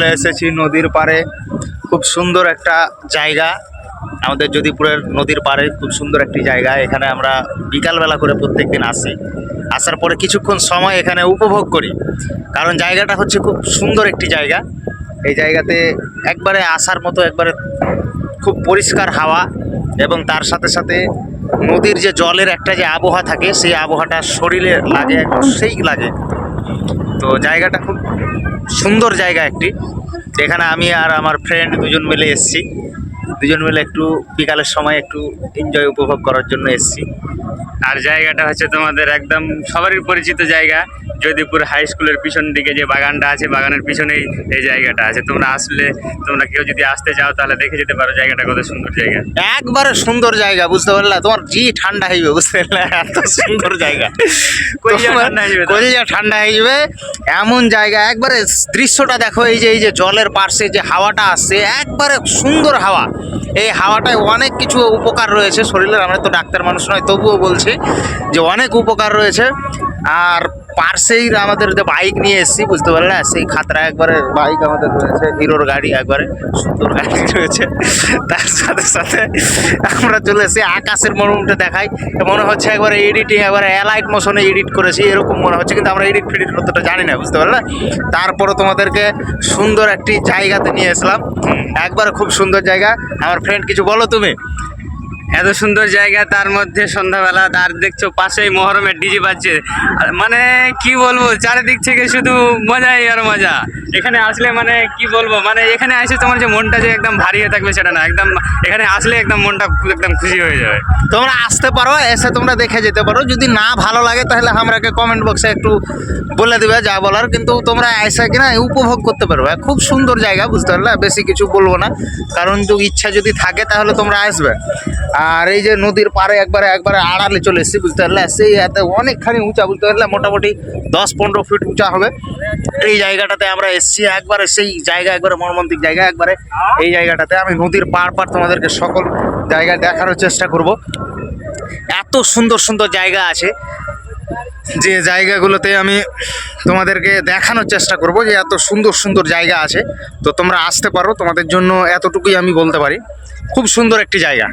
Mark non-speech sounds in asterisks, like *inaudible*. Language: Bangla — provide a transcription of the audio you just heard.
চলে এসেছি নদীর পাড়ে। খুব সুন্দর একটা জায়গা। আমাদের যদিপুরের নদীর পাড়ে খুব সুন্দর একটি জায়গা। এখানে আমরা বিকালবেলা করে প্রত্যেকদিন আসি। আসার পরে কিছুক্ষণ সময় এখানে উপভোগ করি। কারণ জায়গাটা হচ্ছে খুব সুন্দর একটি জায়গা। এই জায়গাতে একবারে আসার মতো একবারে খুব পরিষ্কার হাওয়া এবং তার সাথে সাথে নদীর যে জলের একটা যে আবহাওয়া থাকে, সেই আবহাওয়াটা শরীরে লাগে সেই লাগে। তো জায়গাটা খুব সুন্দর জায়গা একটি। এখানে আমি আর আমার ফ্রেন্ড দুজন মিলে এসছি। দুজন মিলে একটু বিকালের সময় একটু এনজয় উপভোগ করার জন্য এসছি। আর জায়গাটা হচ্ছে তোমাদের একদম সবারই পরিচিত জায়গা। যদিপুর হাই স্কুলের পিছন দিকে যে বাগানটা আছে বাগানের পিছনেই এই জায়গাটা আছে। তোমরা আসলে তোমরা কেউ যদি আসতে চাও তাহলে দেখে যেতে পারো জায়গাটা কত সুন্দর জায়গা। একবারে সুন্দর জায়গা বুঝতে পারলে? তোমার জি ঠান্ডা হইবে বুঝতে পারলে? এত সুন্দর জায়গা। *laughs* কলিজা ঠান্ডা হয়ে যাবে। কলিজা ঠান্ডা হয়ে যাবে। এমন জায়গা একবারে দৃশ্যটা দেখো এই যে এই যে জলের পার্শ্বে যে হাওয়াটা আসছে একবারে সুন্দর হাওয়া। এই হাওয়াটায় অনেক কিছু উপকার রয়েছে। শরীরের আমরা তো ডাক্তার মানুষ নয় তবুও বলছি যে অনেক উপকার রয়েছে। আর পার্শ্বেই আমাদের যে বাইক নিয়ে এসেছি, বুঝতে পারলে সেই খাতরা একবারে বাইক আমাদের রয়েছে, হিরোর গাড়ি একবারে, সুন্দর গাড়ি রয়েছে। তার সাথে সাথে আমরা চলে এসেছি আকাশের মরুমটা দেখাই। মনে হচ্ছে একবারে এডিটিং একবারে অ্যালাইট মোশনে এডিট করেছি, এরকম মনে হচ্ছে, কিন্তু আমরা এডিট ফিডিট অতটা জানি না, বুঝতে পারলে তারপরে তোমাদেরকে সুন্দর একটি জায়গাতে নিয়ে এসলাম একবারে খুব সুন্দর জায়গা। আমার ফ্রেন্ড কিছু বলো তুমি? এত সুন্দর জায়গা, তার মধ্যে সন্ধ্যাবেলা, আর দেখছ পাশেই মহরমের ডিজি বাজছে। মানে কি বলব, চারিদিক থেকে শুধু মজাই আর মজা। এখানে আসলে মানে কি বলব মানে এখানে এসে তোমার যে মনটা যে একদম ভারী হয়ে থাকবে সেটা না, একদম এখানে আসলে একদম মনটা একদম খুশি হয়ে যাবে। তোমরা আসতে পারো, এসে তোমরা দেখে যেতে পারো। যদি না ভালো লাগে, তাহলে আমরাকে কমেন্ট বক্সে একটু বলে দেবে যা বলার। কিন্তু তোমরা এসে কিনা উপভোগ করতে পারবে। খুব সুন্দর জায়গা, বুঝতে পারলে? বেশি কিছু বলব না। কারণ তো ইচ্ছা যদি থাকে, তাহলে তোমরা আসবে। আর এই যে নদীর পাড়ে একবারে একবারে আড়ালে চলে এসেছি, বুঝতে পারলে? সেই এত অনেকখানি উঁচা, বুঝতে পারলে? মোটামুটি দশ পনেরো ফিট উঁচা হবে। এই জায়গাটাতে আমরা এসেছি, একবারে সেই জায়গা, একবারে মর্মান্তিক জায়গা, একবারে এই জায়গাটাতে। আমি নদীর পাড় পাড় তোমাদেরকে সকল জায়গায় দেখানোর চেষ্টা করব। এত সুন্দর সুন্দর জায়গা আছে। যে জায়গাগুলোতে আমি তোমাদেরকে দেখানোর চেষ্টা করব যে এত সুন্দর সুন্দর জায়গা আছে। তো তোমরা আসতে পারো, তোমাদের জন্য এতটুকুই আমি বলতে পারি। খুব সুন্দর একটি জায়গা।